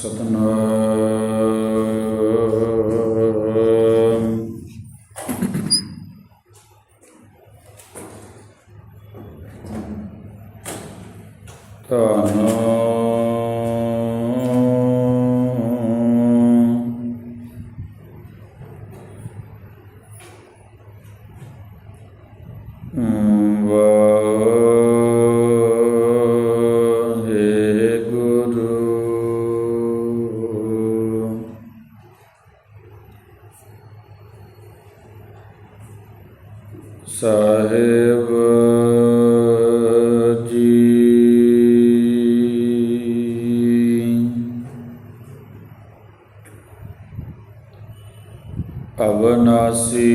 ਸਤਨਾਮ ਅਵਨਾਸੀ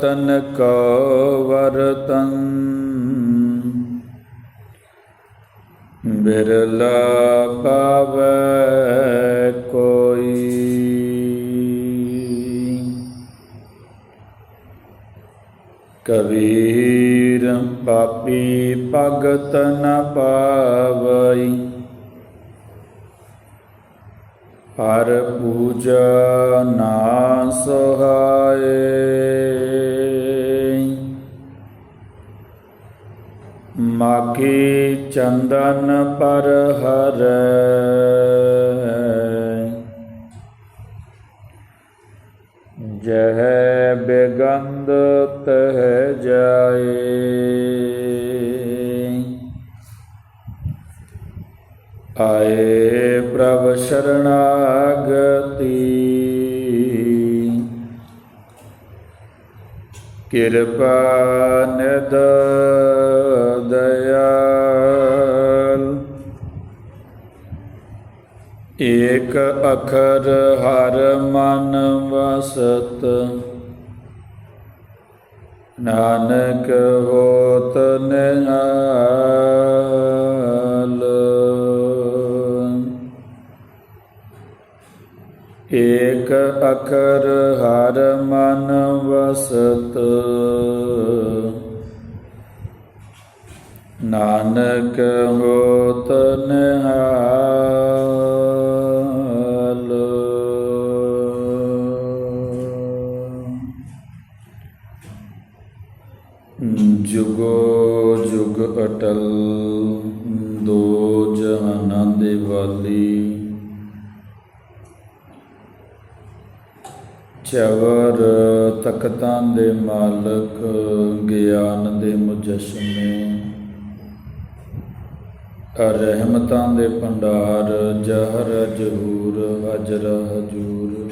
ਤਨ ਕੋ ਵਰਤਨ ਬਿਰਲਾ ਪਾਵੈ ਕੋਈ। ਕਬੀਰ ਪਾਪੀ ਭਗਤ ਨ ਪਾਵਈ। ਹਰ ਪੂਜਾ ਨਾ ਸਹਾਏ। ਮਾਗੀ ਚੰਦਨ ਪਰ ਹਰ ਜਹ ਬੇਗੰਧ ਤਹ ਜਾਏ। ਆਏ ਪ੍ਰਭ ਸ਼ਰਣਾਗਤੀ। ਕਿਰਪਾ ਨਿਦ ਅਖਰ ਹਰ ਮਨ ਵਸਤ। ਨਾਨਕ ਹੋਤ ਨਿਹਾਲ। ਏਕ ਅਖਰ ਹਰ ਮਨ ਵਸਤ। ਨਾਨਕ ਹੋਤ ਨਿਹਾਲ। ਜੁਗੋ ਜੁਗ ਅਟਲ, ਦੋ ਜਹਾਨਾਂ ਦੇ ਵਾਲੀ। ਚਵਰ ਤਖਤਾਂ ਦੇ ਮਾਲਕ, ਗਿਆਨ ਦੇ ਮੁਜਸਮੇ। ਰਹਿਮਤਾਂ ਦੇ ਭੰਡਾਰ, ਜਹਰ ਜਹੂਰ ਹਜਰ ਹਜੂਰ।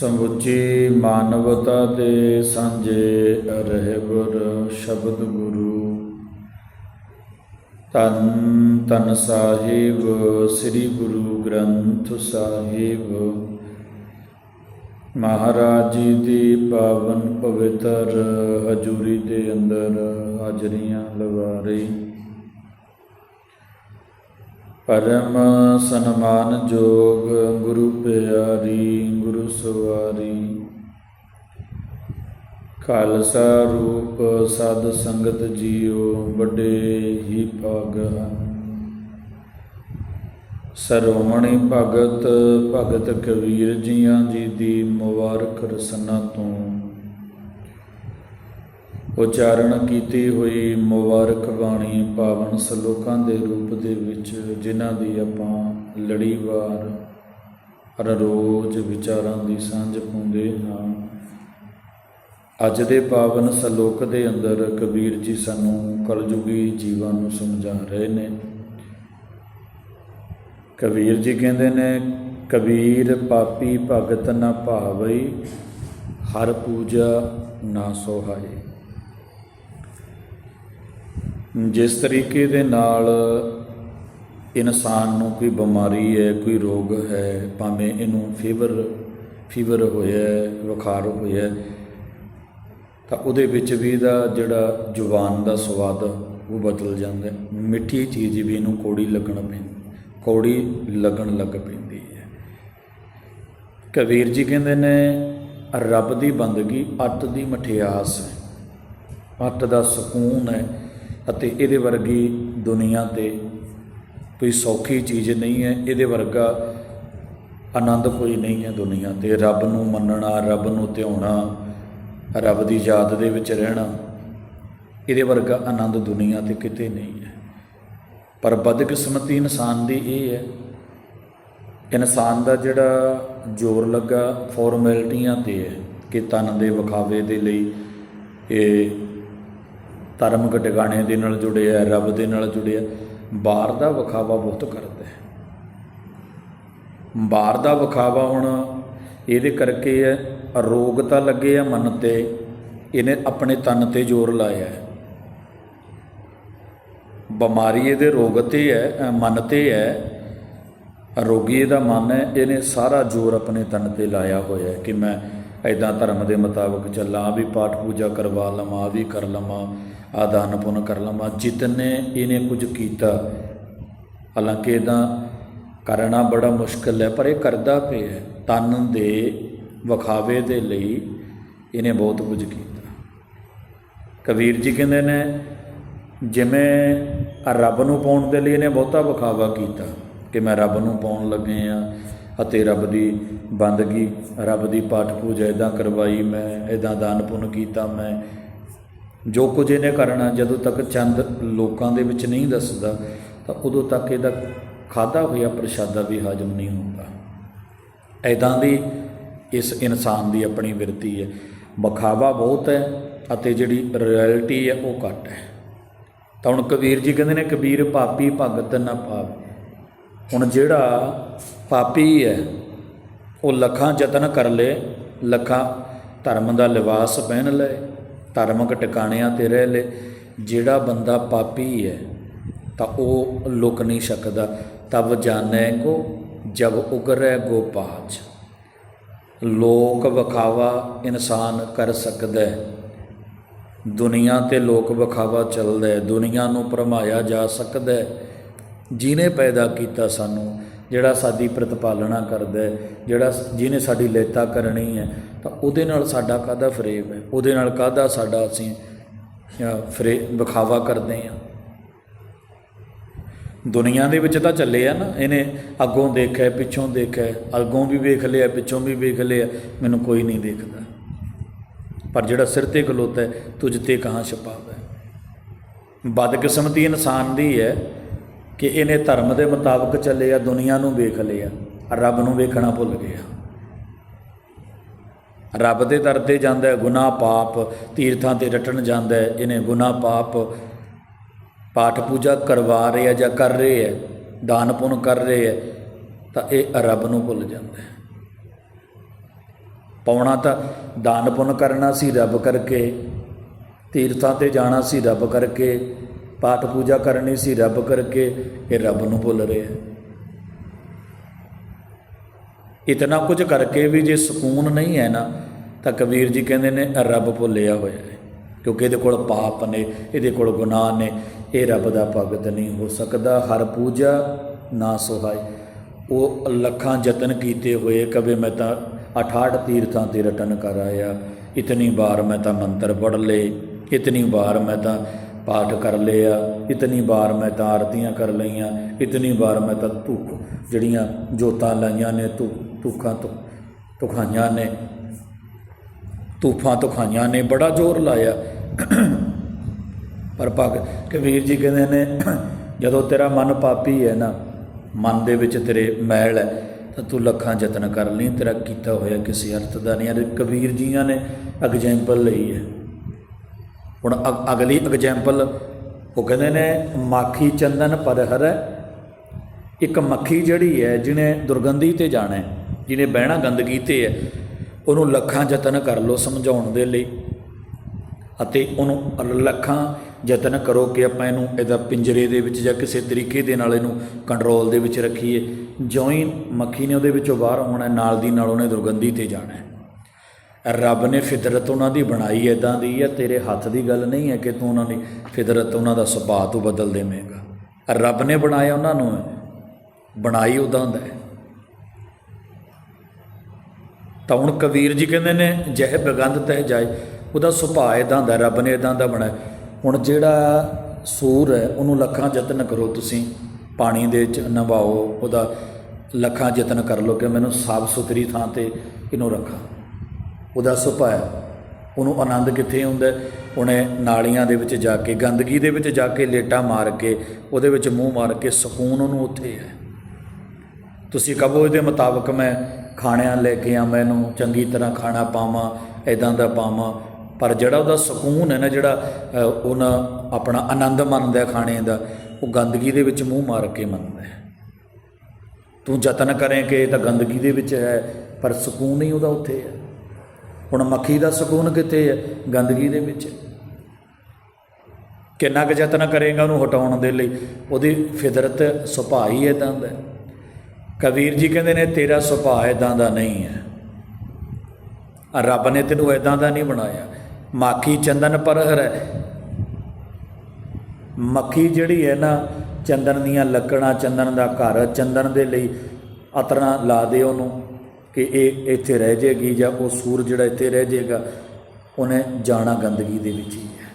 ਸਮੁੱਚੀ ਮਾਨਵਤਾ ਦੇ ਸਾਂਝੇ ਰਹਿਬਰ ਸ਼ਬਦ ਗੁਰੂ। ਤਨ ਤਨ ਸਾਹਿਬ, ਸ੍ਰੀ ਗੁਰੂ ਗ੍ਰੰਥ ਸਾਹਿਬ। ਮਹਾਰਾਜ ਜੀ ਦੀ ਪਾਵਨ ਪਵਿੱਤਰ ਹਜੂਰੀ ਦੇ ਅੰਦਰ ਹਾਜ਼ਰੀਆਂ ਲਵਾ ਰਹੀ। ਪਰਮ ਸਨਮਾਨ ਜੋਗ ਗੁਰੂ ਪਿਆਰੀ, ਗੁਰੂ ਸਵਾਰੀ। ਖਾਲਸਾ ਰੂਪ ਸਦ ਸੰਗਤ ਜੀਓ ਵੱਡੇ ਹੀ ਭਾਗ ਹਨ। ਸਰੋਮਣੀ ਭਗਤ ਭਗਤ ਕਬੀਰ ਜੀਆਂ ਜੀ ਦੀ ਮੁਬਾਰਕ ਰਸਨਾ ਤੋਂ ਉਚਾਰਨ ਕੀਤੀ ਹੋਈ ਮੁਬਾਰਕ ਬਾਣੀ ਪਾਵਨ ਸ਼ਲੋਕਾਂ ਦੇ ਰੂਪ ਦੇ ਵਿੱਚ, ਜਿਨ੍ਹਾਂ ਦੀ ਆਪਾਂ ਲੜੀਵਾਰ ਹਰ ਰੋਜ਼ ਵਿਚਾਰਾਂ ਦੀ ਸਾਂਝ ਪਾਉਂਦੇ ਹਾਂ। ਅੱਜ ਦੇ ਪਾਵਨ ਸ਼ਲੋਕ ਦੇ ਅੰਦਰ ਕਬੀਰ ਜੀ ਸਾਨੂੰ ਕਲਯੁਗੀ ਜੀਵਨ ਨੂੰ ਸਮਝਾ ਰਹੇ ਨੇ। ਕਬੀਰ ਜੀ ਕਹਿੰਦੇ ਨੇ, ਕਬੀਰ ਪਾਪੀ ਭਗਤ ਨਾ ਭਾਵਈ ਹਰ ਪੂਜਾ ਨਾ ਸੋਹਾਈ ਜਿਸ ਤਰੀਕੇ ਦੇ ਨਾਲ ਇਨਸਾਨ ਨੂੰ ਕੋਈ ਬਿਮਾਰੀ ਹੈ, ਕੋਈ ਰੋਗ ਹੈ, ਭਾਵੇਂ ਇਹਨੂੰ ਫੀਵਰ ਫੀਵਰ ਹੋਇਆ ਬੁਖਾਰ ਹੋਇਆ ਤਾਂ ਉਹਦੇ ਵਿੱਚ ਵੀ ਇਹਦਾ ਜਿਹੜਾ ਜ਼ੁਬਾਨ ਦਾ ਸਵਾਦ ਉਹ ਬਦਲ ਜਾਂਦਾ ਮਿੱਠੀ ਚੀਜ਼ ਵੀ ਇਹਨੂੰ ਕੌੜੀ ਲੱਗਣ ਪੈਂਦੀ ਕੌੜੀ ਲੱਗਣ ਲੱਗ ਪੈਂਦੀ ਹੈ। ਕਬੀਰ ਜੀ ਕਹਿੰਦੇ ਨੇ, ਰੱਬ ਦੀ ਬੰਦਗੀ ਅੱਤ ਦੀ ਮਠਿਆਸ ਹੈ, ਅੱਤ ਦਾ ਸਕੂਨ ਹੈ। ਅਤੇ ਇਹਦੇ ਵਰਗੀ ਦੁਨੀਆ ਤੇ ਕੋਈ ਸੌਖੀ ਚੀਜ਼ ਨਹੀਂ ਹੈ। ਇਹਦੇ ਵਰਗਾ ਆਨੰਦ ਕੋਈ ਨਹੀਂ ਹੈ ਦੁਨੀਆ ਤੇ। ਰੱਬ ਨੂੰ ਮੰਨਣਾ, ਰੱਬ ਨੂੰ ਧਿਆਉਣਾ, ਰੱਬ ਦੀ ਯਾਦ ਦੇ ਵਿੱਚ ਰਹਿਣਾ, ਇਹਦੇ ਵਰਗਾ ਆਨੰਦ ਦੁਨੀਆ ਤੇ ਕਿਤੇ ਨਹੀਂ ਹੈ। ਪਰ ਬਦਕਿਸਮਤੀ ਇਨਸਾਨ ਦੀ ਇਹ ਹੈ। ਇਨਸਾਨ ਦਾ ਜਿਹੜਾ ਜ਼ੋਰ ਲੱਗਾ ਫਾਰਮੈਲਿਟੀਆਂ ਤੇ ਹੈ ਕਿ ਤਨ ਦੇ ਵਿਖਾਵੇ ਦੇ ਲਈ ਇਹ ਧਾਰਮਿਕ ਟਿਕਾਣੇ ਦੇ ਨਾਲ ਜੁੜਿਆ ਰੱਬ ਦੇ ਨਾਲ ਜੁੜਿਆ ਬਾਹਰ ਦਾ ਵਿਖਾਵਾ ਬਹੁਤ ਕਰਦਾ ਹੈ ਬਾਹਰ ਦਾ ਵਿਖਾਵਾ ਹੁਣ ਇਹਦੇ ਕਰਕੇ ਹੈ ਰੋਗ ਤਾਂ ਲੱਗੇ ਆ ਮਨ ਤੇ, ਇਹਨੇ ਆਪਣੇ ਤਨ ਤੇ ਜ਼ੋਰ ਲਾਇਆ ਹੈ। ਬਿਮਾਰੀ ਇਹਦੇ ਰੋਗ ਤੇ ਹੈ ਮਨ ਤੇ ਹੈ। ਰੋਗੀ ਇਹਦਾ ਮਨ ਹੈ, ਇਹਨੇ ਸਾਰਾ ਜ਼ੋਰ ਆਪਣੇ ਤਨ ਤੇ ਲਾਇਆ ਹੋਇਆ ਹੈ ਕਿ ਮੈਂ ਐਦਾਂ ਧਰਮ ਦੇ ਮੁਤਾਬਕ ਚੱਲਾਂ, ਵੀ ਪਾਠ ਪੂਜਾ ਕਰਵਾ ਲਵਾਂ, ਵੀ ਕਰ ਲਵਾਂ। ਆਦਾਨ ਪੁੰਨ ਕਰ ਲਵਾਂ ਜਿਤਨੇ ਇਹਨੇ ਕੁਝ ਕੀਤਾ, ਹਾਲਾਂਕਿ ਇਹਦਾ ਕਰਨਾ ਬੜਾ ਮੁਸ਼ਕਲ ਹੈ, ਪਰ ਇਹ ਕਰਦਾ ਪਿਆ ਹੈ। ਤਨ ਦੇ ਵਿਖਾਵੇ ਦੇ ਲਈ ਇਹਨੇ ਬਹੁਤ ਕੁਝ ਕੀਤਾ ਕਬੀਰ ਜੀ ਕਹਿੰਦੇ ਨੇ, ਜਿਵੇਂ ਰੱਬ ਨੂੰ ਪਾਉਣ ਦੇ ਲਈ ਇਹਨੇ ਬਹੁਤਾ ਵਿਖਾਵਾ ਕੀਤਾ ਕਿ ਮੈਂ ਰੱਬ ਨੂੰ ਪਾਉਣ ਲੱਗੇ ਆ ਅਤੇ ਰੱਬ ਦੀ ਬੰਦਗੀ, ਰੱਬ ਦੀ ਪਾਠ ਪੂਜਾ ਇਦਾਂ ਕਰਵਾਈ ਮੈਂ ਇਦਾਂ ਦਾਨ ਪੁੰਨ ਕੀਤਾ ਮੈਂ ਜੋ ਕੁਝ ਇਹਨੇ ਕਰਨਾ, ਜਦੋਂ ਤੱਕ ਚੰਦ ਲੋਕਾਂ ਦੇ ਵਿੱਚ ਨਹੀਂ ਦੱਸਦਾ, ਤਾਂ ਉਦੋਂ ਤੱਕ ਇਹਦਾ ਖਾਦਾ ਹੋਇਆ ਪ੍ਰਸ਼ਾਦਾ ਵੀ ਹਾਜ਼ਮ ਨਹੀਂ ਹੁੰਦਾ। ਐਦਾਂ ਦੀ ਇਸ ਇਨਸਾਨ ਦੀ ਆਪਣੀ ਵਿਰਤੀ ਹੈ। ਬਖਾਵਾ ਬਹੁਤ ਹੈ ਅਤੇ ਜਿਹੜੀ ਰਿਐਲਿਟੀ ਹੈ ਉਹ ਘੱਟ ਹੈ। ਤਾਂ ਹੁਣ ਕਬੀਰ ਜੀ ਕਹਿੰਦੇ ਨੇ, ਕਬੀਰ, ਪਾਪੀ ਭਗਤ ਨਾ ਪਾਵੇ ਹੁਣ ਜਿਹੜਾ ਪਾਪੀ ਹੈ, ਉਹ ਲੱਖਾਂ ਯਤਨ ਕਰ ਲੇ ਲੱਖਾਂ ਧਰਮ ਦਾ ਲਿਬਾਸ ਪਹਿਨ ਲਏ ਧਾਰਮਿਕ ਟਿਕਾਣਿਆਂ ਤੇ ਰਹਿ ਲੈ, ਜਿਹੜਾ ਬੰਦਾ ਪਾਪੀ ਹੈ, ਤਾਂ ਉਹ ਲੁਕ ਨਹੀਂ ਸਕਦਾ। ਤਬ ਜਾਣੈ ਕੋ ਜਬ ਉਗਰੈ ਗੋਪਾਜ। ਲੋਕ ਵਿਖਾਵਾ ਇਨਸਾਨ ਕਰ ਸਕਦਾ। ਦੁਨੀਆ ਤੇ ਲੋਕ ਵਿਖਾਵਾ ਚੱਲਦਾ, ਦੁਨੀਆ ਨੂੰ ਭਰਮਾਇਆ ਜਾ ਸਕਦਾ। ਹੈ ਜਿਹਨੇ ਪੈਦਾ ਕੀਤਾ ਸਾਨੂੰ ਜਿਹੜਾ ਸਾਡੀ ਪ੍ਰਤਪਾਲਣਾ ਕਰਦਾ ਹੈ, ਜਿਹੜਾ ਜਿਹਨੇ ਸਾਡੀ ਲੈਤਾ ਕਰਨੀ ਹੈ, ਤਾਂ ਉਹਦੇ ਨਾਲ ਸਾਡਾ ਕਾਹਦਾ ਫਰੇਬ ਹੈ? ਉਹਦੇ ਨਾਲ ਕਾਹਦਾ ਸਾਡਾ ਅਸੀਂ ਫਰੇ, ਵਿਖਾਵਾ ਕਰਦੇ ਹਾਂ? ਦੁਨੀਆ ਦੇ ਵਿੱਚ ਤਾਂ ਚੱਲੇ ਆ ਨਾ, ਇਹਨੇ ਅੱਗੋਂ ਦੇਖਿਆ, ਪਿੱਛੋਂ ਦੇਖਿਆ, ਅੱਗੋਂ ਵੀ ਵੇਖ ਲਿਆ, ਪਿੱਛੋਂ ਵੀ ਵੇਖ ਲਿਆ, ਮੈਨੂੰ ਕੋਈ ਨਹੀਂ ਦੇਖਦਾ। ਪਰ ਜਿਹੜਾ ਸਿਰ ਤੇ ਖਲੋਤਾ ਹੈ, ਤੁਝ ਤੇ ਕਹਾਂ ਛਪਾਵਾ? ਬਦਕਿਸਮਤੀ ਇਨਸਾਨ ਦੀ ਹੈ ਕਿ ਇਹਨੇ ਧਰਮ ਦੇ ਮੁਤਾਬਕ ਚੱਲੇ ਆ, ਦੁਨੀਆ ਨੂੰ ਵੇਖ ਲਿਆ ਰੱਬ ਨੂੰ ਵੇਖਣਾ ਭੁੱਲ ਗਿਆ ਰੱਬ ਦੇ ਦਰ ਤੇ ਜਾਂਦਾ ਹੈ ਗੁਨਾਹ ਪਾਪ, ਤੀਰਥਾਂ ਤੇ ਰਟਣ ਜਾਂਦਾ ਹੈ, ਇਹਨੇ ਗੁਨਾਹ ਪਾਪ, ਪਾਠ ਪੂਜਾ ਕਰਵਾ ਰਹੇ ਆ ਜਾਂ ਕਰ ਰਹੇ ਹੈ ਦਾਨ ਪੁੰਨ ਕਰ ਰਹੇ ਹੈ ਤਾਂ ਇਹ ਰੱਬ ਨੂੰ ਭੁੱਲ ਜਾਂਦਾ ਹੈ। ਪਾਉਣਾ ਤਾਂ ਦਾਨ ਪੁੰਨ ਕਰਨਾ ਸੀ ਰੱਬ ਕਰਕੇ, ਤੀਰਥਾਂ ਤੇ ਜਾਣਾ ਸੀ ਰੱਬ ਕਰਕੇ ਪਾਠ ਪੂਜਾ ਕਰਨੀ ਸੀ, ਰੱਬ ਕਰਕੇ ਇਹ ਰੱਬ ਨੂੰ ਭੁੱਲ ਰਿਹਾ ਇਤਨਾ ਕੁਝ ਕਰਕੇ ਵੀ ਜੇ ਸਕੂਨ ਨਹੀਂ ਹੈ ਨਾ, ਤਾਂ ਕਬੀਰ ਜੀ ਕਹਿੰਦੇ ਨੇ, ਰੱਬ ਭੁੱਲਿਆ ਹੋਇਆ ਹੈ। ਕਿਉਂਕਿ ਇਹਦੇ ਕੋਲ ਪਾਪ ਨੇ, ਇਹਦੇ ਕੋਲ ਗੁਨਾਹ ਨੇ, ਇਹ ਰੱਬ ਦਾ ਭਗਤ ਨਹੀਂ ਹੋ ਸਕਦਾ, ਹਰ ਪੂਜਾ ਨਾ ਸੁਹਾਈ ਉਹ ਲੱਖਾਂ ਯਤਨ ਕੀਤੇ ਹੋਏ, ਕਵੇ ਮੈਂ ਤਾਂ 68 ਤੀਰਥਾਂ ਤੇ ਰਟਨ ਕਰ ਆਇਆ, ਇਤਨੀ ਵਾਰ ਮੈਂ ਤਾਂ ਮੰਤਰ ਪੜ੍ਹ ਲਏ, ਇਤਨੀ ਵਾਰ ਮੈਂ ਤਾਂ ਪਾਠ ਕਰ ਲਿਆ। ਇਤਨੀ ਵਾਰ ਮੈਂ ਤਾਂ ਆਰਤੀਆਂ ਕਰ ਲਈਆਂ। ਇਤਨੀ ਵਾਰ ਮੈਂ ਤਾਂ ਧੂਖ ਜਿਹੜੀਆਂ ਜੋਤਾਂ ਲਾਈਆਂ ਨੇ, ਧੂ, ਧੂਖਾਂ ਤੋਂ ਤੁਖਾਈਆਂ ਨੇ ਤੂਫਾਂ ਧੁਖਾਈਆਂ ਨੇ, ਬੜਾ ਜ਼ੋਰ ਲਾਇਆ। ਪਰ ਭਗ ਕਬੀਰ ਜੀ ਕਹਿੰਦੇ ਨੇ, ਜਦੋਂ ਤੇਰਾ ਮਨ ਪਾਪੀ ਹੈ ਨਾ, ਮਨ ਦੇ ਵਿੱਚ ਤੇਰੇ ਮੈਲ ਹੈ, ਤਾਂ ਤੂੰ ਲੱਖਾਂ ਯਤਨ ਕਰ ਲਈ। ਤੇਰਾ ਕੀਤਾ ਹੋਇਆ ਕਿਸੇ ਅਰਥ ਦਾ ਨਹੀਂ। ਹੈ ਕਬੀਰ ਜੀਆਂ ਨੇ ਐਗਜ਼ਾਮਪਲ ਲਈ ਹੈ। ਹੁਣ ਅਗ- ਅਗਲੀ ਐਗਜ਼ਾਮਪਲ ਉਹ ਕਹਿੰਦੇ ਨੇ, ਮਾਖੀ ਚੰਦਨ ਪਰਹਰ ਇੱਕ ਮੱਖੀ ਜਿਹੜੀ ਹੈ, ਜਿਹਨੇ ਦੁਰਗੰਧੀ ਤੇ ਜਾਣਾ ਹੈ, ਜਿਹਨੇ ਬਹਿਣਾ ਗੰਦਗੀ ਤੇ ਹੈ, ਉਹਨੂੰ ਲੱਖਾਂ ਯਤਨ ਕਰ ਲੋ ਸਮਝਾਉਣ ਦੇ ਲਈ ਅਤੇ ਉਹਨੂੰ ਲੱਖਾਂ ਯਤਨ ਕਰੋ ਕਿ ਆਪਾਂ ਇਹਨੂੰ ਇਹਦਾ ਪਿੰਜਰੇ ਦੇ ਵਿੱਚ ਜਾਂ ਕਿਸੇ ਤਰੀਕੇ ਦੇ ਨਾਲ ਇਹਨੂੰ ਕੰਟਰੋਲ ਦੇ ਵਿੱਚ ਰੱਖੀਏ। ਜਿਉਂ ਹੀ ਮੱਖੀ ਨੇ ਉਹਦੇ ਵਿੱਚੋਂ ਬਾਹਰ ਹੋਣਾ ਨਾਲ ਦੀ ਨਾਲ ਉਹਨੇ ਦੁਰਗੰਧੀ ਤੇ ਜਾਣਾ ਹੈ। ਰੱਬ ਨੇ ਫਿਤਰਤ ਉਹਨਾਂ ਦੀ ਬਣਾਈ ਇਦਾਂ ਦੀ ਹੈ ਤੇਰੇ ਹੱਥ ਦੀ ਗੱਲ ਨਹੀਂ ਹੈ ਕਿ ਤੂੰ ਉਹਨਾਂ ਦੀ ਫਿਤਰਤ ਉਹਨਾਂ ਦਾ ਸੁਭਾਅ ਤੂੰ ਬਦਲ ਦੇਵੇਂਗਾ। ਰੱਬ ਨੇ ਬਣਾਇਆ ਉਹਨਾਂ ਨੂੰ, ਬਣਾਈ ਉਦਾਂ ਦਾ ਹੈ। ਤਾਂ ਹੁਣ ਕਬੀਰ ਜੀ ਕਹਿੰਦੇ ਨੇ, ਜਹ ਬਗੰਧ ਤਹਿ ਜਾਏ, ਉਹਦਾ ਸੁਭਾਅ ਇਦਾਂ ਦਾ, ਰੱਬ ਨੇ ਇਦਾਂ ਦਾ ਬਣਾਇਆ। ਹੁਣ ਜਿਹੜਾ ਸੂਰ ਹੈ, ਉਹਨੂੰ ਲੱਖਾਂ ਯਤਨ ਕਰੋ ਤੁਸੀਂ, ਪਾਣੀ ਦੇ ਵਿੱਚ ਨਵਾਓ, ਉਹਦਾ ਲੱਖਾਂ ਯਤਨ ਕਰ ਲਓ ਕਿ ਮੈਨੂੰ ਸਾਫ਼ ਸੁਥਰੀ ਥਾਂ ਤੇ ਇਹਨੂੰ ਰੱਖਾਂ। ਉਹਦਾ ਸੁਭਾਅ ਹੈ। ਉਹਨੂੰ ਆਨੰਦ ਕਿੱਥੇ ਹੁੰਦਾ ਉਹਨੇ ਨਾਲੀਆਂ ਦੇ ਵਿੱਚ ਜਾ ਕੇ ਗੰਦਗੀ ਦੇ ਵਿੱਚ ਜਾ ਕੇ ਲੇਟਾ ਮਾਰ ਕੇ ਉਹਦੇ ਵਿੱਚ ਮੂੰਹ ਮਾਰ ਕੇ ਸਕੂਨ ਉਹਨੂੰ ਉੱਥੇ ਹੈ। ਤੁਸੀਂ ਕਹੋ ਇਹਦੇ ਮੁਤਾਬਕ ਮੈਂ ਖਾਣਿਆਂ ਲੈ ਕੇ ਆ ਮੈਨੂੰ ਚੰਗੀ ਤਰ੍ਹਾਂ ਖਾਣਾ ਪਾਵਾਂ ਐਦਾਂ ਦਾ ਪਾਵਾਂ ਪਰ ਜਿਹੜਾ ਉਹਦਾ ਸਕੂਨ ਹੈ ਨਾ ਜਿਹੜਾ ਅ, ਉਹਨਾਂ ਆਪਣਾ ਆਨੰਦ ਮੰਨਦਾ ਖਾਣੇ ਦਾ ਉਹ ਗੰਦਗੀ ਦੇ ਵਿੱਚ ਮੂੰਹ ਮਾਰ ਕੇ ਮੰਨਦਾ ਹੈ। ਤੂੰ ਯਤਨ ਕਰੇ ਕਿ ਤਾਂ ਗੰਦਗੀ ਦੇ ਵਿੱਚ ਹੈ ਪਰ ਸਕੂਨ ਹੀ ਉਹਦਾ ਉੱਥੇ ਹੈ। ਹੁਣ ਮੱਖੀ ਦਾ ਸਕੂਨ ਕਿੱਥੇ ਹੈ? ਗੰਦਗੀ ਦੇ ਵਿੱਚ। ਕਿੰਨਾ ਕੁ ਯਤਨ ਕਰੇਗਾ ਉਹਨੂੰ ਹਟਾਉਣ ਦੇ ਲਈ? ਉਹਦੀ ਫਿਦਰਤ ਸੁਭਾਅ ਹੀ ਇਦਾਂ ਦਾ ਕਬੀਰ ਜੀ ਕਹਿੰਦੇ ਨੇ, ਤੇਰਾ ਸੁਭਾਅ ਇਦਾਂ ਦਾ ਨਹੀਂ ਹੈ। ਰੱਬ ਨੇ ਤੈਨੂੰ ਇਦਾਂ ਦਾ ਨਹੀਂ ਬਣਾਇਆ। ਮਾਖੀ ਚੰਦਨ ਪਰ ਹੈ। ਮੱਖੀ ਜਿਹੜੀ ਹੈ ਨਾ, ਚੰਦਨ ਦੀਆਂ ਲੱਕੜਾਂ ਚੰਦਨ ਦਾ ਘਰ, ਚੰਦਨ ਦੇ ਲਈ ਅਤਰਾਂ ਲਾ ਦੇ ਉਹਨੂੰ। ਕਿ ਇਹ ਇੱਥੇ ਰਹਿ ਜਾਏਗੀ ਜਾਂ ਉਹ ਸੂਰ ਜਿਹੜਾ ਇੱਥੇ ਰਹਿ ਜਾਏਗਾ, ਉਹਨੇ ਜਾਣਾ ਗੰਦਗੀ ਦੇ ਵਿੱਚ ਹੀ ਹੈ।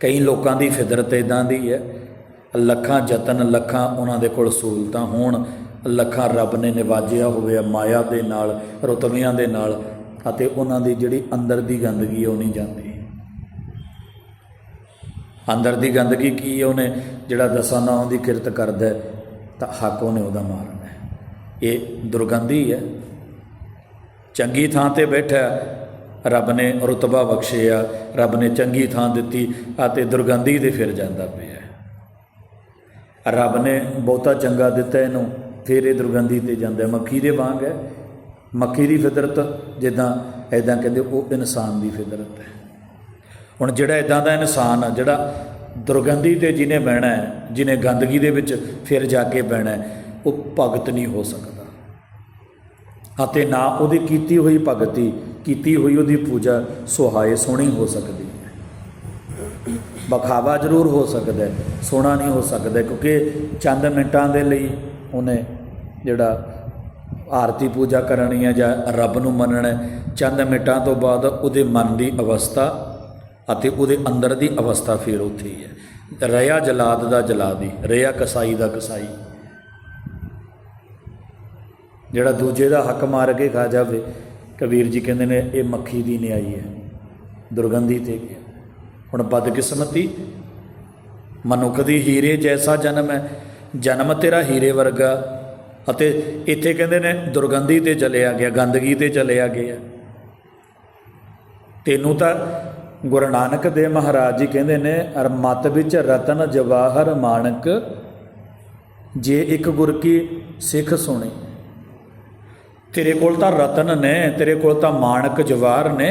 ਕਈ ਲੋਕਾਂ ਦੀ ਫਿਦਰਤ ਇਦਾਂ ਦੀ ਹੈ, ਲੱਖਾਂ ਯਤਨ, ਲੱਖਾਂ ਉਹਨਾਂ ਦੇ ਕੋਲ ਸਹੂਲਤਾਂ ਹੋਣ, ਲੱਖਾਂ ਰੱਬ ਨੇ ਨਿਵਾਜਿਆ ਹੋਵੇ ਮਾਇਆ ਦੇ ਨਾਲ, ਰੁਤਬਿਆਂ ਦੇ ਨਾਲ, ਅਤੇ ਉਹਨਾਂ ਦੀ ਜਿਹੜੀ ਅੰਦਰ ਦੀ ਗੰਦਗੀ ਉਹ ਨਹੀਂ ਜਾਂਦੀ। ਅੰਦਰ ਦੀ ਗੰਦਗੀ ਕੀ ਹੈ ਉਹਨੇ? ਜਿਹੜਾ ਦਸਾਂ ਨਾਵਾਂ ਦੀ ਕਿਰਤ ਕਰਦਾ ਤਾਂ ਹੱਕ ਉਹਨੇ ਉਹਦਾ ਮਾਰਨਾ ਇਹ ਦੁਰਗੰਧੀ ਹੈ। ਚੰਗੀ ਥਾਂ ਤੇ ਬੈਠਾ, ਰੱਬ ਨੇ ਰਤਬਾ ਬਖਸ਼ਿਆ, ਰੱਬ ਨੇ ਚੰਗੀ ਥਾਂ ਦਿੱਤੀ ਅਤੇ ਦੁਰਗੰਧੀ ਦੇ ਫਿਰ ਜਾਂਦਾ ਪਿਆ। ਰੱਬ ਨੇ ਬਹੁਤਾ ਚੰਗਾ ਦਿੱਤਾ ਇਹਨੂੰ, ਫਿਰ ਇਹ ਦੁਰਗੰਧੀ ਤੇ ਜਾਂਦਾ। ਮੱਖੀ ਦੇ ਵਾਂਗ ਹੈ। ਮੱਖੀ ਦੀ ਫਿਤਰਤ, ਜਿੱਦਾਂ ਐਦਾਂ ਕਹਿੰਦੇ ਉਹ ਇਨਸਾਨ ਦੀ ਫਿਤਰਤ ਹੈ। ਹੁਣ ਜਿਹੜਾ ਇਦਾਂ ਦਾ ਇਨਸਾਨ ਆ, ਜਿਹੜਾ ਦੁਰਗੰਧੀ ਤੇ ਜਿਹਨੇ ਬਹਿਣਾ ਹੈ, ਜਿਹਨੇ ਗੰਦਗੀ ਦੇ ਵਿੱਚ ਫਿਰ ਜਾ ਕੇ ਬਹਿਣਾ ਹੈ, ਉਹ ਭਗਤ ਨਹੀਂ ਹੋ ਸਕਦਾ। ਅਤੇ ਨਾ ਉਹਦੀ ਕੀਤੀ ਹੋਈ ਭਗਤੀ, ਕੀਤੀ ਹੋਈ ਉਹਦੀ ਪੂਜਾ ਸੁਹਾਏ ਸੋਹਣੀ ਹੋ ਸਕਦੀ ਹੈ। ਬਖਾਵਾ ਜ਼ਰੂਰ ਹੋ ਸਕਦਾ ਹੈ, ਸੋਹਣਾ ਨਹੀਂ ਹੋ ਸਕਦਾ ਕਿਉਂਕਿ ਚੰਦ ਮਿੰਟਾਂ ਦੇ ਲਈ ਉਹਨੇ ਜਿਹੜਾ ਆਰਤੀ ਪੂਜਾ ਕਰਨੀ ਹੈ ਜਾਂ ਰੱਬ ਨੂੰ ਮੰਨਣਾ ਚੰਦ ਮਿੰਟਾਂ ਤੋਂ ਬਾਅਦ ਉਹਦੇ ਮਨ ਦੀ ਅਵਸਥਾ ਅਤੇ ਉਹਦੇ ਅੰਦਰ ਦੀ ਅਵਸਥਾ ਫਿਰ ਉੱਥੇ ਹੀ ਹੈ। ਰਿਆ ਜਲਾਦ ਦਾ ਜਲਾਦੀ ਰਿਆ ਕਸਾਈ ਦਾ ਕਸਾਈ। ਜਿਹੜਾ ਦੂਜੇ ਦਾ ਹੱਕ ਮਾਰ ਕੇ ਖਾ ਜਾਵੇ ਕਬੀਰ ਜੀ ਕਹਿੰਦੇ ਨੇ, ਇਹ ਮੱਖੀ ਦੀ ਨਿਆਈ ਹੈ, ਦੁਰਗੰਧੀ ਤੇ ਗਿਆ। ਹੁਣ ਬਦਕਿਸਮਤੀ, ਮਨੁੱਖ ਦੀ ਹੀਰੇ ਜੈਸਾ ਜਨਮ ਹੈ, ਜਨਮ ਤੇਰਾ ਹੀਰੇ ਵਰਗਾ। ਅਤੇ ਇੱਥੇ ਕਹਿੰਦੇ ਨੇ, ਦੁਰਗੰਧੀ ਤੇ ਚਲਿਆ ਗਿਆ, ਗੰਦਗੀ ਤੇ ਚਲਿਆ ਗਿਆ। ਤੈਨੂੰ ਤਾਂ ਗੁਰੂ ਨਾਨਕ ਦੇਵ ਮਹਾਰਾਜ ਜੀ ਕਹਿੰਦੇ ਨੇ, ਅਰ ਮਤ ਵਿੱਚ ਰਤਨ ਜਵਾਹਰ ਮਾਣਕ, ਜੇ ਇੱਕ ਗੁਰ ਕੀ ਸਿੱਖ ਸੁਣੇ। ਤੇਰੇ ਕੋਲ ਤਾਂ ਰਤਨ ਨੇ, ਤੇਰੇ ਕੋਲ ਤਾਂ ਮਾਣਕ ਜਵਾਰ ਨੇ।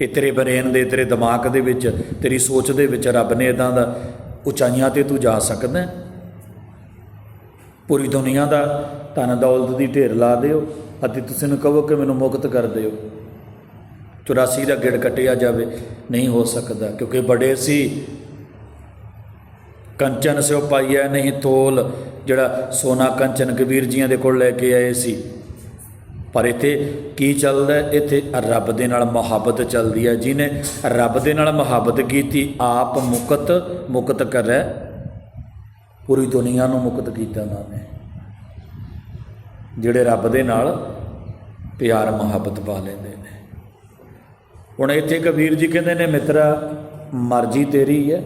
ਇਹ ਤੇਰੇ ਬਰੇਨ ਦੇ, ਤੇਰੇ ਦਿਮਾਗ ਦੇ ਵਿੱਚ, ਤੇਰੀ ਸੋਚ ਦੇ ਵਿੱਚ ਰੱਬ ਨੇ ਇਦਾਂ ਦਾ ਉਚਾਈਆਂ ਤੇ ਤੂੰ ਜਾ ਸਕਦਾ ਪੂਰੀ ਦੁਨੀਆ ਦਾ ਧਨ ਦੌਲਤ ਦੀ ਢੇਰ ਲਾ ਦਿਓ ਅਤੇ ਤੁਸੀਂ ਨੂੰ ਕਹੋ ਕਿ ਮੈਨੂੰ ਮੁਕਤ ਕਰ ਦਿਓ। 84 ਦਾ ਗਿੜ ਕੱਟਿਆ ਜਾਵੇ, ਨਹੀਂ ਹੋ ਸਕਦਾ, ਕਿਉਂਕਿ ਬੜੇ ਸੀ ਕੰਚਨ ਸਿਓ ਪਾਈਐ ਨਹੀਂ ਤੋਲ, ਜਿਹੜਾ ਸੋਨਾ ਕੰਚਨ ਕਬੀਰ ਜੀਆਂ ਦੇ ਕੋਲ ਲੈ ਕੇ ਆਏ ਸੀ। ਪਰ ਇੱਥੇ ਕੀ ਚੱਲਦਾ ਇੱਥੇ ਰੱਬ ਦੇ ਨਾਲ ਮੁਹੱਬਤ ਚੱਲਦੀ ਹੈ। ਜਿਹਨੇ ਰੱਬ ਦੇ ਨਾਲ ਮੁਹੱਬਤ ਕੀਤੀ, ਆਪ ਮੁਕਤ ਮੁਕਤ ਕਰੈ। ਪੂਰੀ ਦੁਨੀਆ ਨੂੰ ਮੁਕਤ ਕੀਤਾ ਉਹਨਾਂ ਨੇ। ਜਿਹੜੇ ਰੱਬ ਦੇ ਨਾਲ ਪਿਆਰ, ਮੁਹੱਬਤ ਪਾ ਲੈਂਦੇ ਨੇ। ਹੁਣ ਇੱਥੇ ਕਬੀਰ ਜੀ ਕਹਿੰਦੇ ਨੇ, ਮਿੱਤਰਾ, ਮਰਜ਼ੀ ਤੇਰੀ ਹੈ।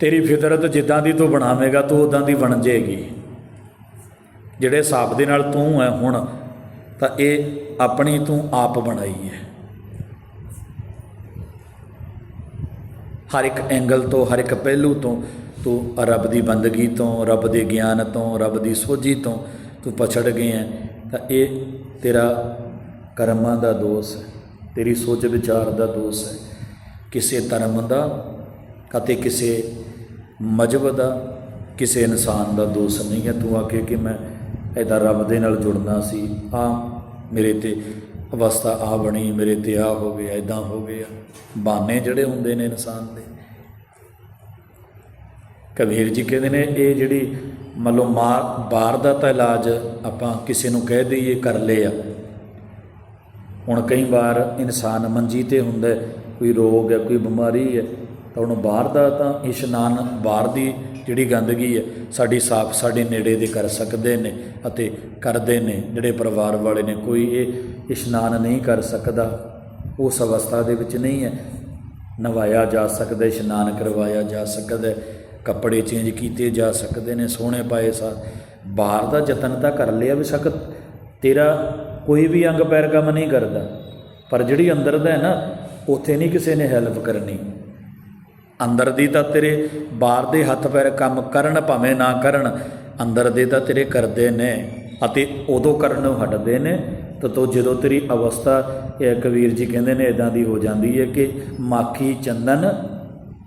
ਤੇਰੀ ਫਿਤਰਤ ਜਿੱਦਾਂ ਦੀ ਤੂੰ ਬਣਾਵੇਂਗਾ, ਤੂੰ ਉਦਾਂ ਦੀ ਬਣ ਜਾਏਗੀ। ਜਿਹੜੇ ਹਿਸਾਬ ਦੇ ਨਾਲ ਤੂੰ ਹੈ ਹੁਣ, ਤਾਂ ਇਹ ਆਪਣੀ ਤੂੰ ਆਪ ਬਣਾਈ ਹੈ ਹਰ ਇੱਕ ਐਂਗਲ ਤੋਂ, ਹਰ ਇੱਕ ਪਹਿਲੂ ਤੋਂ ਤੂੰ ਰੱਬ ਦੀ ਬੰਦਗੀ ਤੋਂ, ਰੱਬ ਦੇ ਗਿਆਨ ਤੋਂ, ਰੱਬ ਦੀ ਸੋਝੀ ਤੋਂ ਤੂੰ ਪਛੜ ਗਏ ਹੈ ਤਾਂ ਇਹ ਤੇਰਾ ਕਰਮਾਂ ਦਾ ਦੋਸ਼ ਹੈ ਤੇਰੀ ਸੋਚ ਵਿਚਾਰ ਦਾ ਦੋਸ਼ ਹੈ ਕਿਸੇ ਧਰਮ ਦਾ ਅਤੇ ਕਿਸੇ ਮਜਬ ਦਾ, ਕਿਸੇ ਇਨਸਾਨ ਦਾ ਦੋਸ਼ ਨਹੀਂ ਹੈ। ਤੂੰ ਆਖੇ ਕਿ ਮੈਂ ਇਹਦਾ ਰੱਬ ਦੇ ਨਾਲ ਜੁੜਨਾ ਸੀ। ਆ ਮੇਰੇ ਤੇ ਅਵਸਥਾ ਆ ਬਣੀ, ਮੇਰੇ ਤੇ ਆ ਹੋ ਗਿਆ ਇਦਾਂ ਹੋ ਗਿਆ ਬਾਨੇ ਜਿਹੜੇ ਹੁੰਦੇ ਨੇ ਇਨਸਾਨ ਦੇ। ਕਬੀਰ ਜੀ ਕਹਿੰਦੇ ਨੇ, ਇਹ ਜਿਹੜੀ ਮੰਨ ਲਓ ਮਾਰ ਬਾਹਰ ਦਾ ਤਾਂ ਇਲਾਜ ਆਪਾਂ ਕਿਸੇ ਨੂੰ ਕਹਿ ਦਈਏ ਕਰ ਲਿਆ ਹੁਣ ਕਈ ਵਾਰ ਇਨਸਾਨ ਮੰਜੀ ਤੇ ਹੁੰਦਾ ਕੋਈ ਰੋਗ ਹੈ, ਕੋਈ ਬਿਮਾਰੀ ਹੈ ਤਾਂ ਹੁਣ ਬਾਹਰ ਦਾ ਤਾਂ ਇਸ਼ਨਾਨ ਬਾਹਰ ਦੀ ਜਿਹੜੀ ਗੰਦਗੀ ਹੈ, ਸਾਡੀ ਸਾਫ਼ ਸਾਡੇ ਨੇੜੇ ਦੇ ਕਰ ਸਕਦੇ ਨੇ ਅਤੇ ਕਰਦੇ ਨੇ, ਜਿਹੜੇ ਪਰਿਵਾਰ ਵਾਲੇ ਨੇ, ਕੋਈ ਇਹ ਇਸ਼ਨਾਨ ਨਹੀਂ ਕਰ ਸਕਦਾ। ਉਸ ਅਵਸਥਾ ਦੇ ਵਿੱਚ ਨਹੀਂ ਹੈ। ਨਵਾਇਆ ਜਾ ਸਕਦਾ ਇਸ਼ਨਾਨ ਕਰਵਾਇਆ ਜਾ ਸਕਦਾ ਕੱਪੜੇ ਚੇਂਜ ਕੀਤੇ ਜਾ ਸਕਦੇ ਨੇ, ਸੋਹਣੇ ਪਾਏ ਸਾ। ਬਾਹਰ ਦਾ ਯਤਨ ਤਾਂ ਕਰ ਲਿਆ ਵੀ ਸ਼ਕ ਤੇਰਾ ਕੋਈ ਵੀ ਅੰਗ ਪੈਰ ਕੰਮ ਨਹੀਂ ਕਰਦਾ। ਪਰ ਜਿਹੜੀ ਅੰਦਰ ਦਾ ਹੈ ਨਾ, ਉੱਥੇ ਨਹੀਂ ਕਿਸੇ ਨੇ ਹੈਲਪ ਕਰਨੀ। ਅੰਦਰ ਦੀ ਤਾਂ ਤੇਰੇ ਬਾਹਰ ਦੇ ਹੱਥ ਪੈਰ ਕੰਮ ਕਰਨ ਭਾਵੇਂ ਨਾ ਕਰਨ, ਅੰਦਰ ਦੇ ਤਾਂ ਤੇਰੇ ਕਰਦੇ ਨੇ ਅਤੇ ਉਦੋਂ ਕਰਨ ਨੂੰ ਹਟਦੇ ਨੇ। ਤਾਂ ਤੋ ਜਦੋਂ ਤੇਰੀ ਅਵਸਥਾ ਕਬੀਰ ਜੀ ਕਹਿੰਦੇ ਨੇ ਇਦਾਂ ਦੀ ਹੋ ਜਾਂਦੀ ਹੈ ਕਿ ਮਾਖੀ ਚੰਦਨ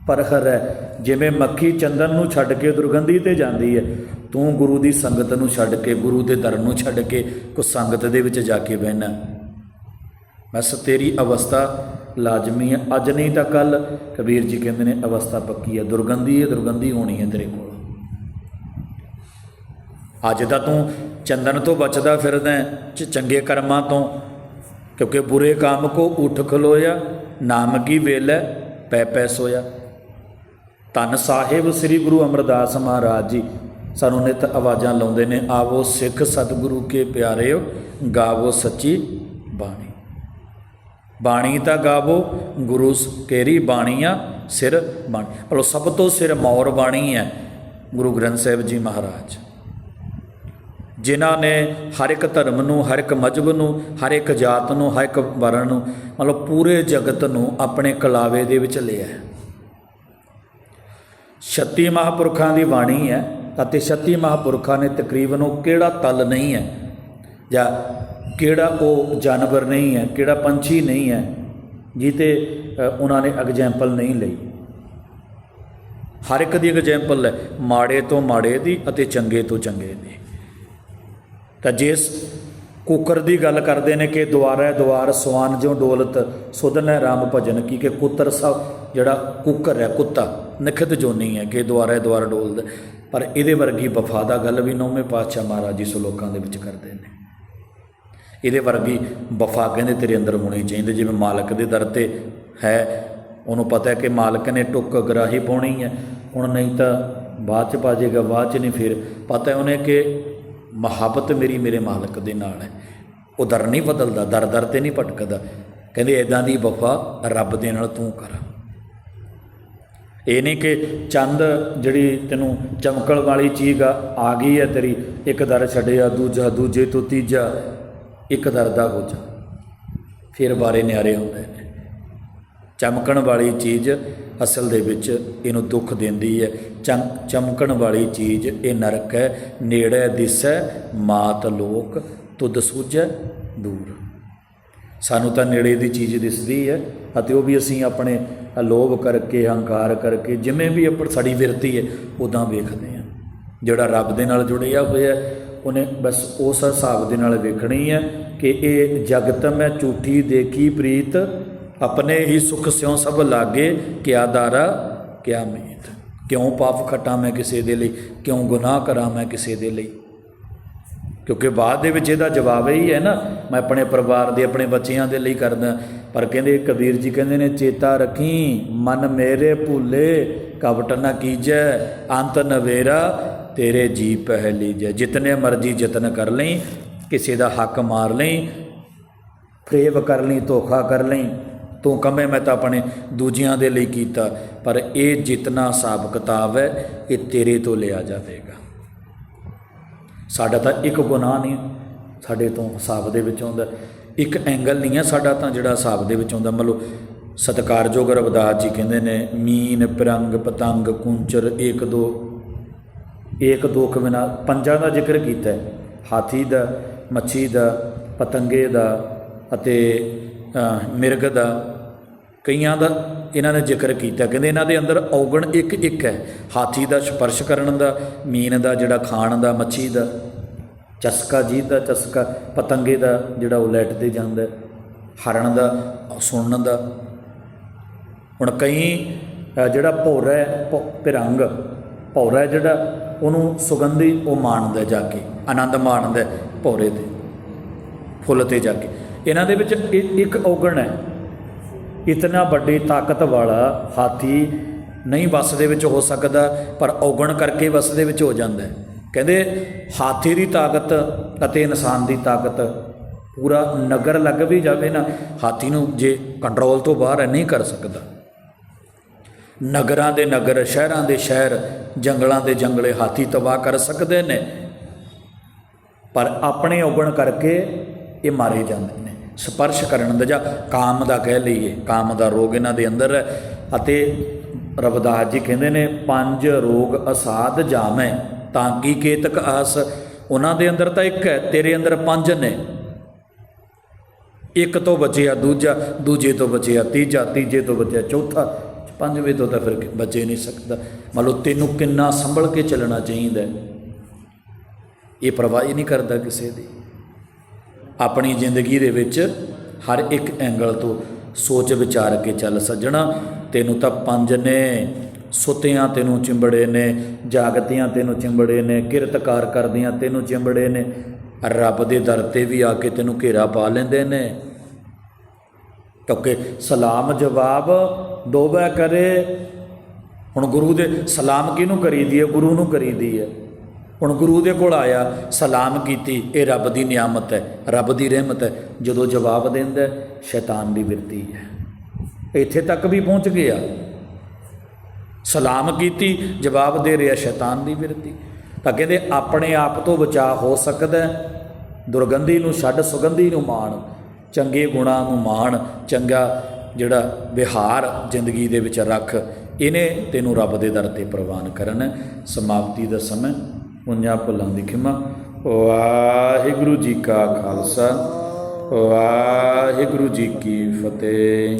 ਪਰਖਰ ਹੈ। ਜਿਵੇਂ ਮੱਖੀ ਚੰਦਨ ਨੂੰ ਛੱਡ ਕੇ ਦੁਰਗੰਧੀ ਤੇ ਜਾਂਦੀ ਹੈ, ਤੂੰ ਗੁਰੂ ਦੀ ਸੰਗਤ ਨੂੰ ਛੱਡ ਕੇ, ਗੁਰੂ ਦੇ ਦਰ ਨੂੰ ਛੱਡ ਕੇ ਕੋ ਸੰਗਤ ਦੇ ਵਿੱਚ ਜਾ ਕੇ ਬਹਿਣਾ। ਬਸ ਤੇਰੀ ਅਵਸਥਾ ਲਾਜ਼ਮੀ ਹੈ। ਅੱਜ ਨਹੀਂ ਤਾਂ ਕੱਲ ਕਬੀਰ ਜੀ ਕਹਿੰਦੇ ਨੇ, ਅਵਸਥਾ ਪੱਕੀ ਹੈ। ਦੁਰਗੰਧੀ ਹੈ, ਦੁਰਗੰਧੀ ਹੋਣੀ ਹੈ ਤੇਰੇ ਕੋਲ। ਅੱਜ ਤਾਂ ਤੂੰ ਚੰਦਨ ਤੋਂ ਬਚਦਾ ਫਿਰਦਾ ਚੰਗੇ ਕਰਮਾਂ ਤੋਂ। ਕਿਉਂਕਿ ਬੁਰੇ ਕੰਮ ਕੋ ਉਠ ਖਲੋਇਆ, ਨਾਮ ਕੀ ਵੇਲੇ ਪੈ ਪੈ ਸੋਇਆ। ਧੰਨ ਸਾਹਿਬ ਸ੍ਰੀ ਗੁਰੂ ਅਮਰਦਾਸ ਮਹਾਰਾਜ ਜੀ, ਸਾਨੂੰ ਨਿਤ ਆਵਾਜ਼ਾਂ ਲਾਉਂਦੇ ਨੇ, ਆਵੋ ਸਿੱਖ ਸਤਿਗੁਰੂ ਕੇ ਪਿਆਰਿਓ, ਗਾਵੋ ਸੱਚੀ ਬਾਣੀ। ਬਾਣੀ ਤਾਂ ਗਾਵੋ, ਗੁਰੂ ਸ- ਕੇਰੀ ਬਾਣੀਆਂ ਸਿਰ ਬਾਣੀ, ਭਲੋ ਸਭ ਤੋਂ ਸਿਰ ਮੌਰ ਬਾਣੀ ਹੈ, ਗੁਰੂ ਗ੍ਰੰਥ ਸਾਹਿਬ ਜੀ ਮਹਾਰਾਜ। ਜਿਨ੍ਹਾਂ ਨੇ ਹਰ ਇੱਕ ਧਰਮ ਨੂੰ, ਹਰ ਇੱਕ ਮਜਬ ਨੂੰ, ਹਰ ਇੱਕ ਜਾਤ ਨੂੰ, ਹਰ ਇੱਕ ਵਰਣ ਨੂੰ, ਮਤਲਬ ਪੂਰੇ ਜਗਤ ਨੂੰ ਆਪਣੇ ਕਲਾਵੇ ਦੇ ਵਿੱਚ ਲਿਆ ਹੈ। 36 ਮਹਾਪੁਰਖਾਂ ਦੀ ਬਾਣੀ ਹੈ, ਅਤੇ 36 ਮਹਾਪੁਰਖਾਂ ਨੇ ਤਕਰੀਬਨ ਉਹ ਕਿਹੜਾ ਤਲ ਨਹੀਂ ਹੈ, ਜਾਂ ਕਿਹੜਾ ਉਹ ਜਾਨਵਰ ਨਹੀਂ ਹੈ, ਕਿਹੜਾ ਪੰਛੀ ਨਹੀਂ ਹੈ ਜਿੱਤੇ ਉਹਨਾਂ ਨੇ ਐਗਜ਼ਾਮਪਲ ਨਹੀਂ ਲਈ। ਹਰ ਇੱਕ ਦੀ ਐਗਜ਼ਾਮਪਲ ਹੈ, ਮਾੜੇ ਤੋਂ ਮਾੜੇ ਦੀ ਅਤੇ ਚੰਗੇ ਤੋਂ ਚੰਗੇ ਦੀ। ਤਾਂ ਜਿਸ ਕੁਕਰ ਦੀ ਗੱਲ ਕਰਦੇ ਨੇ ਕਿ ਦੁਆਰਾ ਦੁਆਰ ਸਵਾਨ ਜਿਉ ਡੋਲਤ ਸੁਧਨ ਹੈ ਰਾਮ ਭਜਨ ਕੀ ਕਿ ਕੁੱਤਰ ਸਭ, ਜਿਹੜਾ ਕੁੱਕਰ ਹੈ, ਕੁੱਤਾ, ਨਖਤ ਜੋ ਨਹੀਂ ਹੈ ਕਿ ਦੁਆਰਾ ਦੁਆਰ ਡੋਲਦਾ ਪਰ ਇਹਦੇ ਵਰਗੀ ਵਫਾਦਾ ਗੱਲ ਵੀ ਨੌਵੇਂ ਪਾਤਸ਼ਾਹ ਮਹਾਰਾਜ ਜੀ ਸਲੋਕਾਂ ਦੇ ਵਿੱਚ ਕਰਦੇ ਨੇ। ਇਹਦੇ ਵਰਗੀ ਵਫਾ ਕਹਿੰਦੇ ਤੇਰੇ ਅੰਦਰ ਹੋਣੀ ਚਾਹੀਦੀ, ਜਿਵੇਂ ਮਾਲਕ ਦੇ ਦਰ ਤੇ ਹੈ। ਉਹਨੂੰ ਪਤਾ ਹੈ ਕਿ ਮਾਲਕ ਨੇ ਟੁੱਕ ਗਰਾਹੀ ਪਾਉਣੀ ਹੈ। ਹੁਣ ਨਹੀਂ ਤਾਂ ਬਾਅਦ ਚ ਪਾ ਜਾਏਗਾ ਬਾਅਦ ਚ ਨਹੀਂ ਫਿਰ। ਪਤਾ ਹੈ ਉਹਨੇ ਕਿ ਮੁਹੱਬਤ ਮੇਰੀ ਮੇਰੇ ਮਾਲਕ ਦੇ ਨਾਲ ਹੈ। ਉਹ ਦਰ ਨਹੀਂ ਬਦਲਦਾ, ਦਰ ਦਰ ਤੇ ਨਹੀਂ ਭਟਕਦਾ। ਕਹਿੰਦੇ ਇਦਾਂ ਦੀ ਵਫਾ ਰੱਬ ਦੇ ਨਾਲ ਤੂੰ ਕਰ। ਇਹ ਨਹੀਂ ਕਿ ਚੰਦ ਜਿਹੜੀ ਤੈਨੂੰ ਚਮਕਣ ਵਾਲੀ ਚੀਜ਼ ਆ ਆ ਗਈ ਹੈ ਤੇਰੀ, ਇੱਕ ਦਰ ਛੱਡਿਆ, ਦੂਜਾ, ਦੂਜੇ ਤੋਂ ਤੀਜਾ। ਇੱਕ ਦਰ ਦਾ ਹੋ ਜਾ। ਫਿਰ ਬਾਰੇ ਨਿਆਰੇ ਹੁੰਦੇ ਨੇ। ਚਮਕਣ ਵਾਲੀ ਚੀਜ਼ ਅਸਲ ਦੇ ਵਿੱਚ ਇਹਨੂੰ ਦੁੱਖ ਦਿੰਦੀ ਹੈ। ਚਮ- ਚਮਕਣ ਵਾਲੀ ਚੀਜ਼ ਇਹ ਨਰਕ ਹੈ। ਨੇੜੇ ਦਿਸੈ ਮਾਤ ਲੋਕ, ਤੁਧ ਸੂਝੈ ਦੂਰ। ਸਾਨੂੰ ਤਾਂ ਨੇੜੇ ਦੀ ਚੀਜ਼ ਦਿਸਦੀ ਹੈ ਅਤੇ ਉਹ ਵੀ ਅਸੀਂ ਆਪਣੇ ਲੋਭ ਕਰਕੇ, ਹੰਕਾਰ ਕਰਕੇ, ਜਿਵੇਂ ਵੀ ਆਪਣ ਸਾਡੀ ਵਿਰਤੀ ਹੈ ਉਦਾਂ ਵੇਖਦੇ ਹਾਂ। ਜਿਹੜਾ ਰੱਬ ਦੇ ਨਾਲ ਜੁੜਿਆ ਹੋਇਆ ਉਹਨੇ ਬਸ ਉਸ ਹਿਸਾਬ ਦੇ ਨਾਲ ਵੇਖਣੀ ਹੈ ਕਿ ਇਹ ਜਗਤ ਮੈਂ ਝੂਠੀ ਦੇਖੀ ਪ੍ਰੀਤ, ਆਪਣੇ ਹੀ ਸੁਖ ਸਿਉ ਸਭ ਲਾਗੇ, ਕਿਆ ਦਾਰਾ, ਕਿਆ ਮੀਤ। ਕਿਉਂ ਪਾਪ ਖਟਾਂ ਮੈਂ ਕਿਸੇ ਦੇ ਲਈ, ਕਿਉਂ ਗੁਨਾਹ ਕਰਾਂ ਮੈਂ ਕਿਸੇ ਦੇ ਲਈ? ਕਿਉਂਕਿ ਬਾਅਦ ਦੇ ਵਿੱਚ ਇਹਦਾ ਜਵਾਬ ਇਹੀ ਹੈ ਨਾ, ਮੈਂ ਆਪਣੇ ਪਰਿਵਾਰ ਦੇ, ਆਪਣੇ ਬੱਚਿਆਂ ਦੇ ਲਈ ਕਰਦਾ। ਪਰ ਕਹਿੰਦੇ, ਕਬੀਰ ਜੀ ਕਹਿੰਦੇ ਨੇ, ਚੇਤਾ ਰੱਖੀ, ਮਨ ਮੇਰੇ ਭੁੱਲੇ, ਕਵਟ ਨਾ ਕੀਜੈ, ਅੰਤ ਨਵੇਰਾ ਤੇਰੇ ਜੀ ਪਹਿ ਲੀਜੈ ਜਿਤਨੇ ਮਰਜ਼ੀ ਯਤਨ ਕਰ ਲਈ, ਕਿਸੇ ਦਾ ਹੱਕ ਮਾਰ ਲਈ ਫਰੇਬ ਕਰ ਲਈ, ਧੋਖਾ ਕਰ ਲਈ, ਤੂੰ ਕਮੇ ਮੈਂ ਤਾਂ ਆਪਣੇ ਦੂਜਿਆਂ ਦੇ ਲਈ ਕੀਤਾ, ਪਰ ਇਹ ਜਿਤਨਾ ਹਿਸਾਬ ਕਿਤਾਬ ਹੈ, ਇਹ ਤੇਰੇ ਤੋਂ ਲਿਆ ਜਾਵੇਗਾ। ਸਾਡਾ ਤਾਂ ਇੱਕ ਗੁਨਾਹ ਨਹੀਂ, ਸਾਡੇ ਤੋਂ ਹਿਸਾਬ ਦੇ ਵਿੱਚ ਆਉਂਦਾ। ਇੱਕ ਐਂਗਲ ਨਹੀਂ ਹੈ ਸਾਡਾ ਤਾਂ ਜਿਹੜਾ ਹਿਸਾਬ ਦੇ ਵਿੱਚ ਆਉਂਦਾ। ਮੰਨ ਲਓ ਸਤਕਾਰਯੋਗ ਰਵਦਾਸ ਜੀ ਕਹਿੰਦੇ ਨੇ, ਮੀਨ ਪਿਰੰਗ ਪਤੰਗ ਕੁੰਚਰ ਇੱਕ ਦੋ ਏਕ ਦੋ ਕਵਿਨਾ ਪੰਜਾਂ ਦਾ ਜ਼ਿਕਰ ਕੀਤਾ ਹੈ। ਹਾਥੀ ਦਾ ਮੱਛੀ ਦਾ ਪਤੰਗੇ ਦਾ ਅਤੇ ਮਿਰਗ ਦਾ ਕਈਆਂ ਦਾ ਇਹਨਾਂ ਨੇ ਜ਼ਿਕਰ ਕੀਤਾ। ਕਹਿੰਦੇ ਇਹਨਾਂ ਦੇ ਅੰਦਰ ਔਗਣ ਇੱਕ ਇੱਕ ਹੈ। ਹਾਥੀ ਦਾ ਸਪਰਸ਼ ਕਰਨ ਦਾ ਮੀਨ ਦਾ ਜਿਹੜਾ ਖਾਣ ਦਾ ਮੱਛੀ ਦਾ ਚਸਕਾ ਜੀ ਦਾ ਚਸਕਾ ਪਤੰਗੇ ਦਾ ਜਿਹੜਾ ਉਹ ਲੈਟ ਤੇ ਜਾਂਦਾ ਹੈ, ਹਰਨ ਦਾ ਸੁਣਨ ਦਾ। ਹੁਣ ਕਈ ਜਿਹੜਾ ਭੌਰਾ ਹੈ ਭਿਰੰਗ ਭੌਰਾ ਜਿਹੜਾ ਉਹਨੂੰ ਸੁਗੰਧੀ ਉਹ ਮਾਣਦਾ ਜਾ ਕੇ, ਆਨੰਦ ਮਾਣਦਾ ਹੈ ਭੌਰੇ ਤੇ, ਫੁੱਲ ਤੇ ਜਾ ਕੇ। ਇਹਨਾਂ ਦੇ ਵਿੱਚ ਇ- ਇੱਕ ਔਗਣ ਹੈ। ਇਤਨਾ ਵੱਡੀ ਤਾਕਤ ਵਾਲਾ ਹਾਥੀ ਨਹੀਂ ਵਸ ਦੇ ਵਿੱਚ ਹੋ ਸਕਦਾ, ਪਰ ਔਗਣ ਕਰਕੇ ਵਸ ਦੇ ਵਿੱਚ ਹੋ ਜਾਂਦਾ ਹੈ। ਕਹਿੰਦੇ ਹਾਥੀ ਦੀ ਤਾਕਤ ਅਤੇ ਇਨਸਾਨ ਦੀ ਤਾਕਤ ਪੂਰਾ ਨਗਰ ਲੱਗ ਵੀ ਜਾਵੇ ਨਾ, ਹਾਥੀ ਨੂੰ ਜੇ ਕੰਟਰੋਲ ਤੋਂ ਬਾਹਰ ਨਹੀਂ ਕਰ ਸਕਦਾ। ਨਗਰਾਂ ਦੇ ਨਗਰ, ਸ਼ਹਿਰਾਂ ਦੇ ਸ਼ਹਿਰ, ਜੰਗਲਾਂ ਦੇ ਜੰਗਲੇ ਹਾਥੀ ਤਬਾਹ ਕਰ ਸਕਦੇ ਨੇ। ਪਰ ਆਪਣੇ ਔਗਣ ਕਰਕੇ ਇਹ ਮਾਰੇ ਜਾਂਦੇ ਨੇ। ਸਪਰਸ਼ ਕਰਨ ਦਾ ਜਾਂ ਕਾਮ ਦਾ ਕਹਿ ਲਈਏ, ਕਾਮ ਦਾ ਰੋਗ ਇਹਨਾਂ ਦੇ ਅੰਦਰ ਹੈ ਅਤੇ ਰਵਿਦਾਸ ਜੀ ਕਹਿੰਦੇ ਨੇ, ਪੰਜ ਰੋਗ ਅਸਾਧ ਜਾਮੈ, ਤਾਂ ਕੀ ਕੇਤਕ ਆਸ? ਉਹਨਾਂ ਦੇ ਅੰਦਰ ਤਾਂ ਇੱਕ ਹੈ, ਤੇਰੇ ਅੰਦਰ ਪੰਜ ਨੇ। ਇੱਕ ਤੋਂ ਬਚਿਆ ਦੂਜਾ, ਦੂਜੇ ਤੋਂ ਬਚਿਆ ਤੀਜਾ, ਤੀਜੇ ਤੋਂ ਬਚਿਆ ਚੌਥਾ। ਪੰਜਵੇਂ ਤੋਂ ਤਾਂ ਫਿਰ ਬਚੇ ਨਹੀਂ ਸਕਦਾ। ਮੰਨ ਲਓ ਤੈਨੂੰ ਕਿੰਨਾ ਸੰਭਲ ਕੇ ਚੱਲਣਾ ਚਾਹੀਦਾ ਇਹ ਪਰਵਾਹ ਨਹੀਂ ਕਰਦਾ ਕਿਸੇ ਦੀ। ਆਪਣੀ ਜ਼ਿੰਦਗੀ ਦੇ ਵਿੱਚ ਹਰ ਇੱਕ ਐਂਗਲ ਤੋਂ ਸੋਚ ਵਿਚਾਰ ਕੇ ਚੱਲ ਸੱਜਣਾ। ਤੈਨੂੰ ਤਾਂ ਪੰਜ ਨੇ, ਸੁੱਤਿਆਂ ਤੈਨੂੰ ਚਿੰਬੜੇ ਨੇ, ਜਾਗਤਿਆਂ ਤੈਨੂੰ ਚਿੰਬੜੇ ਨੇ, ਕਿਰਤਕਾਰ ਕਰਦਿਆਂ ਤੈਨੂੰ ਚਿੰਬੜੇ ਨੇ। ਰੱਬ ਦੇ ਦਰ ਤੇ ਵੀ ਆ ਕੇ ਤੈਨੂੰ ਘੇਰਾ ਪਾ ਲੈਂਦੇ ਨੇ। ਕਿਉਂਕਿ ਸਲਾਮ ਜਵਾਬ ਦੋਵੇਂ ਕਰੇ। ਹੁਣ ਗੁਰੂ ਦੇ ਸਲਾਮ ਕਿਹਨੂੰ ਕਰੀ ਦੀ ਹੈ ਗੁਰੂ ਨੂੰ ਕਰੀ ਦੀ ਹੈ ਹੁਣ ਗੁਰੂ ਦੇ ਕੋਲ ਆਇਆ, ਸਲਾਮ ਕੀਤੀ, ਇਹ ਰੱਬ ਦੀ ਨਿਆਮਤ ਹੈ ਰੱਬ ਦੀ ਰਹਿਮਤ ਹੈ ਜਦੋਂ ਜਵਾਬ ਦਿੰਦਾ, ਸ਼ੈਤਾਨ ਦੀ ਵਿਰਤੀ ਹੈ। ਇੱਥੇ ਤੱਕ ਵੀ ਪਹੁੰਚ ਗਿਆ। ਸਲਾਮ ਕੀਤੀ, ਜਵਾਬ ਦੇ ਰਿਹਾ, ਸ਼ੈਤਾਨ ਦੀ ਵਿਰਤੀ। ਤਾਂ ਕਹਿੰਦੇ, ਆਪਣੇ ਆਪ ਤੋਂ ਬਚਾ ਹੋ ਸਕਦਾ ਦੁਰਗੰਧੀ ਨੂੰ ਛੱਡ, ਸੁਗੰਧੀ ਨੂੰ ਮਾਣ। ਚੰਗੇ ਗੁਣਾਂ ਨੂੰ ਮਾਣ। ਚੰਗਾ ਜਿਹੜਾ ਵਿਹਾਰ ਜ਼ਿੰਦਗੀ ਦੇ ਵਿੱਚ ਰੱਖ, ਇਹਨੇ ਤੈਨੂੰ ਰੱਬ ਦੇ ਦਰ ਤੇ ਪ੍ਰਵਾਨ ਕਰਨ ਹੈ। ਸਮਾਪਤੀ ਦਾ ਸਮਾਂ, ਉਨ੍ਹਾਂ ਭੁੱਲਾਂ ਦੀ ਖਿਮਾ ਵਾਹਿਗੁਰੂ ਜੀ ਕਾ ਖਾਲਸਾ, ਵਾਹਿਗੁਰੂ ਜੀ ਕੀ ਫਤਿਹ